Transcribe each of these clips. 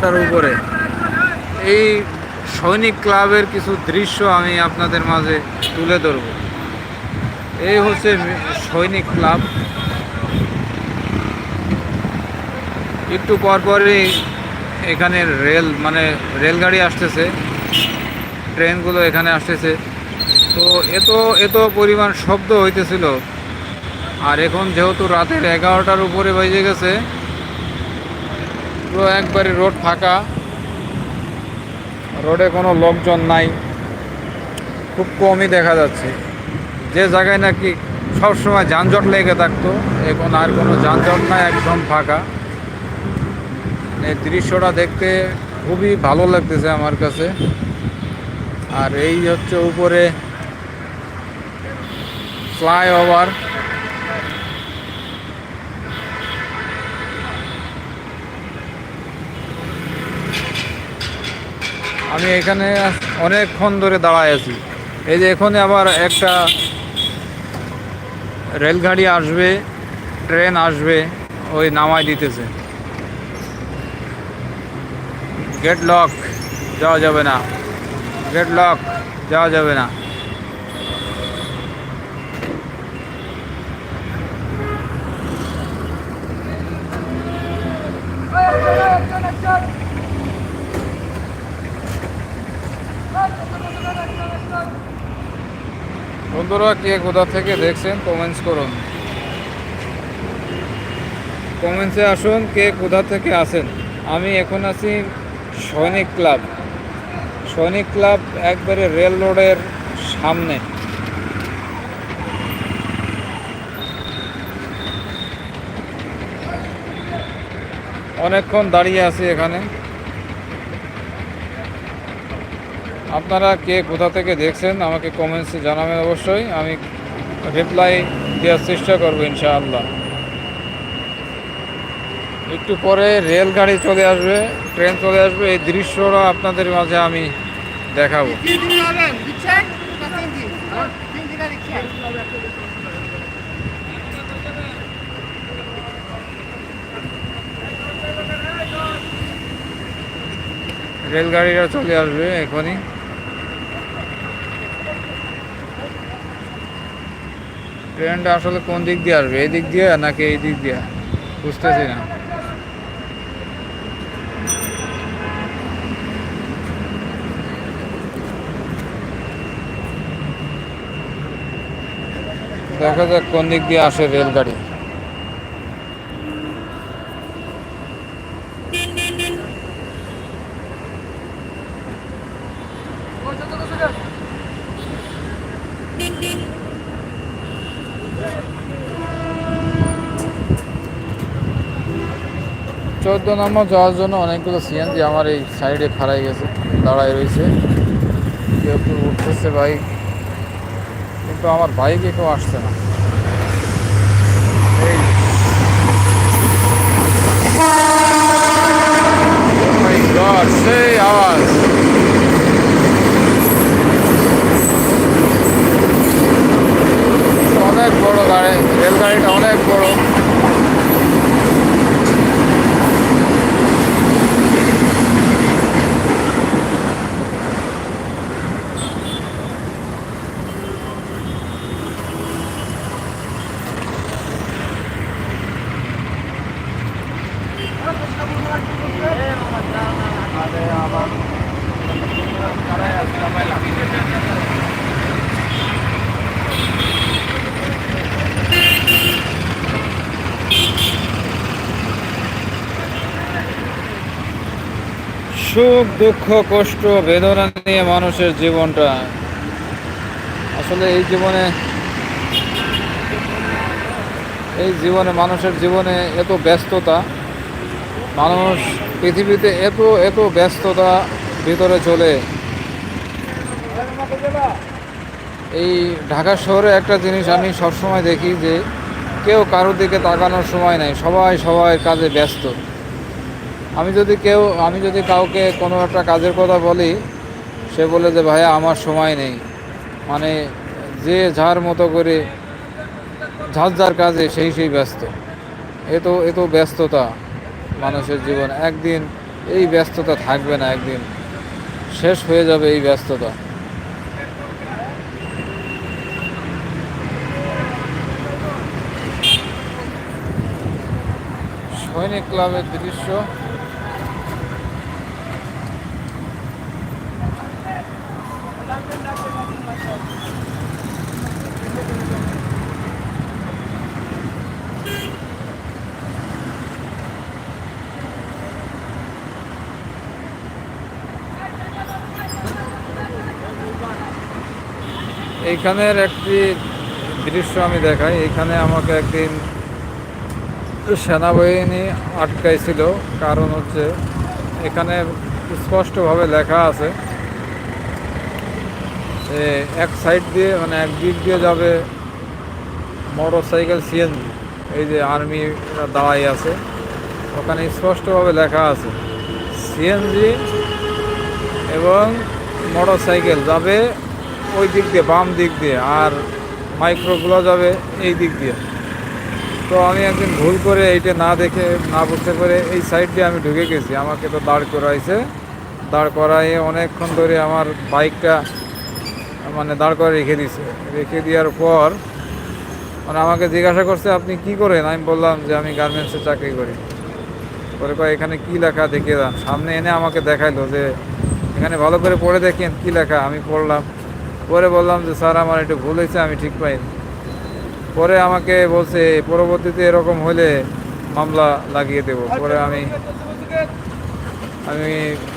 তার উপরে। এই সৈনিক ক্লাবের কিছু দৃশ্য আমি আপনাদের মাঝে তুলে ধরব। এই হচ্ছে সৈনিক ক্লাব। একটু পরপরই এখানে রেল মানে রেলগাড়ি আসতেছে। ট্রেনগুলো এখানে আসতেছে। তো এত এত পরিমাণ শব্দ হইতেছিল। আর এখন যেহেতু রাতের এগারোটার উপরে বেজে গেছে পুরো একবারে রোড ফাঁকা। রোডে কোনো লোকজন নাই। খুব কমই দেখা যাচ্ছে। যে জায়গায় নাকি সবসময় যানজট লেগে থাকতো, এখন আর কোনো যানজট নাই, একদম ফাঁকা। এই দৃশ্যটা দেখতে খুবই ভালো লাগতেছে আমার কাছে। আর এই হচ্ছে উপরে ফ্লাইওভার। আমি এখানে অনেকক্ষণ ধরে দাঁড়ায় আছি। এই যে এখানে আবার একটা রেলগাড়ি আসবে, ট্রেন আসবে, ওই নামাই দিতেছে। গেট লক যাওয়া যাবে না। গেট লক যাওয়া যাবে না। বন্ধুরা কে কোথা থেকে দেখছেন কমেন্টস করুন। কমেন্টসে আসুন কে কোথা থেকে আসেন আমি এখন আছি সৈনিক ক্লাব সৈনিক ক্লাব একবারে রেল রোডের সামনে। অনেকক্ষণ দাঁড়িয়ে আছি এখানে। আপনারা কে কোথা থেকে দেখছেন আমাকে কমেন্টসে জানাবেন অবশ্যই। আমি রিপ্লাই দেওয়ার চেষ্টা করব ইনশাআল্লাহ। একটু পরে রেলগাড়ি চলে আসবে, ট্রেন চলে আসবে, এই দৃশ্যটা আপনাদের মাঝে আমি দেখাবো। রেলগাড়িটা চলে আসবে এখনই। ট্রেনটা আসলে কোন দিক দিয়ে আসবে? এই দিক দিয়ে নাকি এই দিক দিয়ে? বুঝতেছি না। দেখা যাক কোন দিক দিয়ে আসে রেলগাড়ি। চোদ্দ নম্বর যাওয়ার জন্য অনেকগুলো সিএনজি আমার এই সাইডে খাড়াই গেছে, দাঁড়ায় রয়েছে। কেউ কেউ উঠতেছে বাইক কিন্তু আমার বাইকে কেউ আসছে না। এই। Oh সেই সুখ, দুঃখ, কষ্ট, বেদনা নিয়ে মানুষের জীবনটা। আসলে এই জীবনে এই জীবনে, মানুষের জীবনে এত ব্যস্ততা, মানুষ পৃথিবীতে এত এত ব্যস্ততা ভিতরে চলে। এই ঢাকা শহরে একটা জিনিস আমি সবসময় দেখি যে, কেউ কারোর দিকে তাকানোর সময় নাই, সবাই সবাই কাজে ব্যস্ত। আমি যদি কেউ, আমি যদি কাউকে কোনো একটা কাজের কথা বলি, সে বলে যে, ভাইয়া, আমার সময় নেই। মানে যে যার মতো করে, যার যার কাজে সেই সেই ব্যস্ত। এত এত ব্যস্ততা মানুষের জীবন। একদিন এই ব্যস্ততা থাকবে না, একদিন শেষ হয়ে যাবে এই ব্যস্ততা। সৈনিক ক্লাবের দৃশ্য। এইখানের একটি দৃশ্য আমি দেখাই। এখানে আমাকে একদিন সেনাবাহিনী আটকাইছিল। কারণ হচ্ছে এখানে স্পষ্টভাবে লেখা আছে এক সাইড দিয়ে মানে এক দিক দিয়ে যাবে মোটর সাইকেল সিএনজি। এই যে আর্মি দাঁড়াই আছে, ওখানে স্পষ্টভাবে লেখা আছে, সিএনজি এবং মোটর সাইকেল যাবে ওই দিক দিয়ে, বাম দিক দিয়ে, আর মাইক্রোগুলো যাবে এই দিক দিয়ে। তো আমি একদিন ভুল করে এইটা না দেখে, না বুঝতে পারে এই সাইড দিয়ে আমি ঢুকে গেছি। আমাকে তো দাঁড় করাইছে। দাঁড় করাইয়ে অনেকক্ষণ ধরে আমার বাইকটা মানে দাঁড় করে রেখে দিছে। রেখে দেওয়ার পর মানে আমাকে জিজ্ঞাসা করছে, আপনি কি করেন? আমি বললাম যে, আমি গার্মেন্টসে চাকরি করি। পরে কয়, এখানে কি লেখা দেখে সামনে এনে আমাকে দেখাইলো যে, এখানে ভালো করে পড়ে দেখেন কি লেখা। আমি পড়লাম। পরে বললাম যে, স্যার, আমার একটু ভুল হয়েছে, আমি ঠিক পাইনি। পরে আমাকে বলছে, পরবর্তীতে এরকম হলে মামলা লাগিয়ে দেব। পরে আমি আমি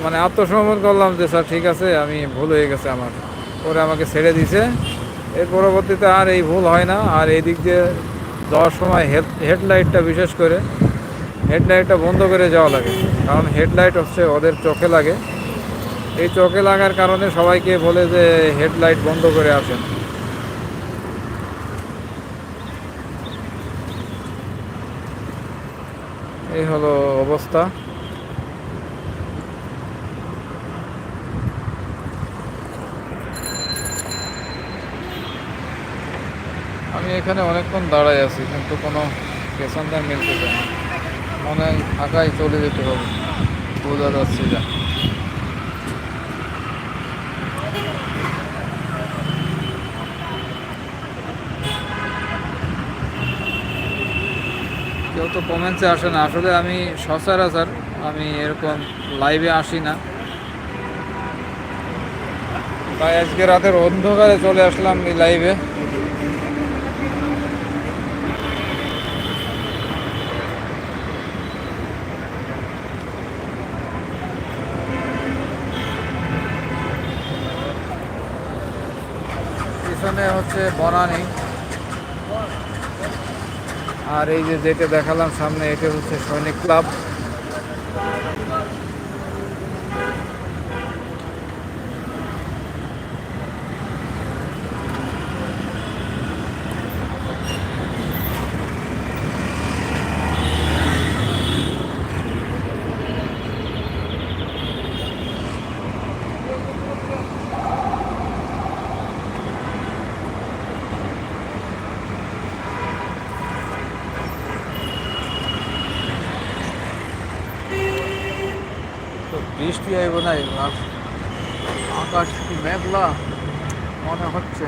মানে আত্মসমর্পণ করলাম যে, স্যার, ঠিক আছে, আমি ভুল হয়ে গেছে আমার। পরে আমাকে ছেড়ে দিছে এর পরবর্তীতে আর এই ভুল হয় না। আর এই দিক দিয়ে যাওয়ার সময় হেড, হেডলাইটটা বিশেষ করে, হেডলাইটটা বন্ধ করে যাওয়া লাগে। কারণ হেডলাইট হচ্ছে ওদের চোখে লাগে। এই চোখে লাগার কারণে সবাইকে বলে যে হেডলাইট বন্ধ করে আসেন। এই হলো অবস্থা। আমি এখানে অনেকক্ষণ দাঁড়াই আছি, কিন্তু কোনো প্যাসেঞ্জার মিলতেছে না। মনে হয় চলে যেতে হবে। বোঝা যাচ্ছে যা কেউ তো কমেন্টসে আসে না। আসলে আমি সচরাচর আমি এরকম লাইভে আসি না। তাই আজকে রাতের অন্ধকারে চলে আসলাম এই লাইভে পিছনে হচ্ছে বনানী। আর এই যে যেটা দেখালাম সামনে এটা হচ্ছে সৈনিক ক্লাব তো বৃষ্টি আইব না আকাশ কি মেঘলা? মনে হচ্ছে।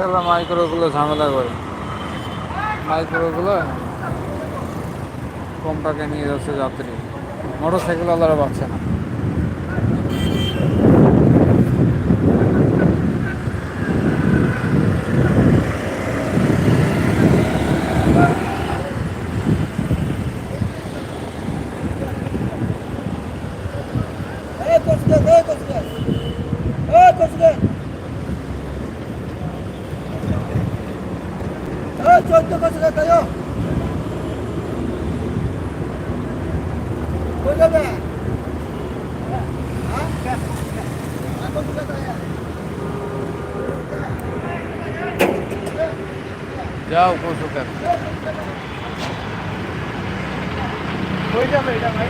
সালা মাইক্রোগুলো ঝামেলা করে। মাইক্রোগুলো কম টাকা নিয়ে যাচ্ছে যাত্রী। মোটর সাইকেল আলাদা পাচ্ছে না। চোদ্দ Kosuke tayo. যাও পশু কেন? হয়ে যাবে এটা ভাই।